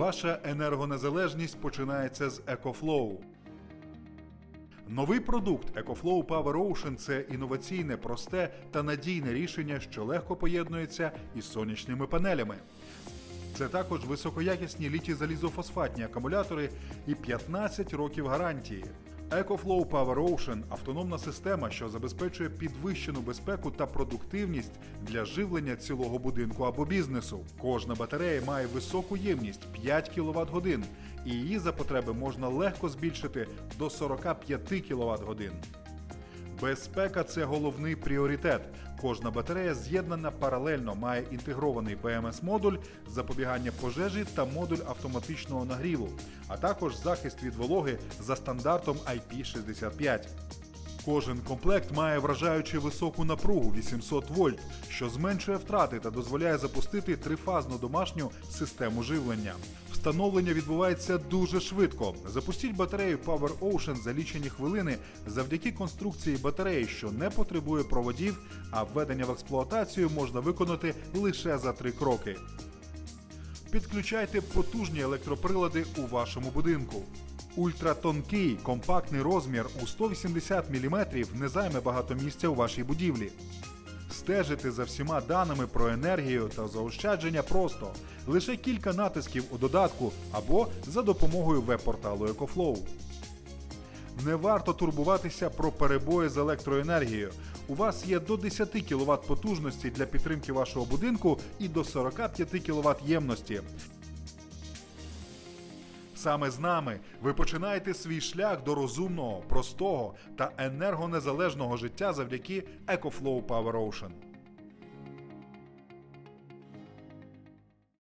Ваша енергонезалежність починається з EcoFlow. Новий продукт EcoFlow Power Ocean – це інноваційне, просте та надійне рішення, що легко поєднується із сонячними панелями. Це також високоякісні літі залізофосфатні акумулятори і 15 років гарантії. EcoFlow Power Ocean – автономна система, що забезпечує підвищену безпеку та продуктивність для живлення цілого будинку або бізнесу. Кожна батарея має високу ємність 5 кВт годин, і її за потреби можна легко збільшити до 45 кВт годин. Безпека це головний пріоритет. Кожна батарея з'єднана паралельно, має інтегрований БМС-модуль, запобігання пожежі та модуль автоматичного нагріву, а також захист від вологи за стандартом IP65. Кожен комплект має вражаючи високу напругу 800 вольт, що зменшує втрати та дозволяє запустити трифазну домашню систему живлення. Встановлення відбувається дуже швидко. Запустіть батарею Power Ocean за лічені хвилини завдяки конструкції батареї, що не потребує проводів, а введення в експлуатацію можна виконати лише за три кроки. Підключайте потужні електроприлади у вашому будинку. Ультратонкий компактний розмір у 180 мм не займе багато місця у вашій будівлі. Стежити за всіма даними про енергію та заощадження просто лише кілька натисків у додатку або за допомогою веб-порталу EcoFlow. Не варто турбуватися про перебої з електроенергією. У вас є до 10 кВт потужності для підтримки вашого будинку і до 45 кВт ємності. Саме з нами ви починаєте свій шлях до розумного, простого та енергонезалежного життя завдяки EcoFlow Power Ocean.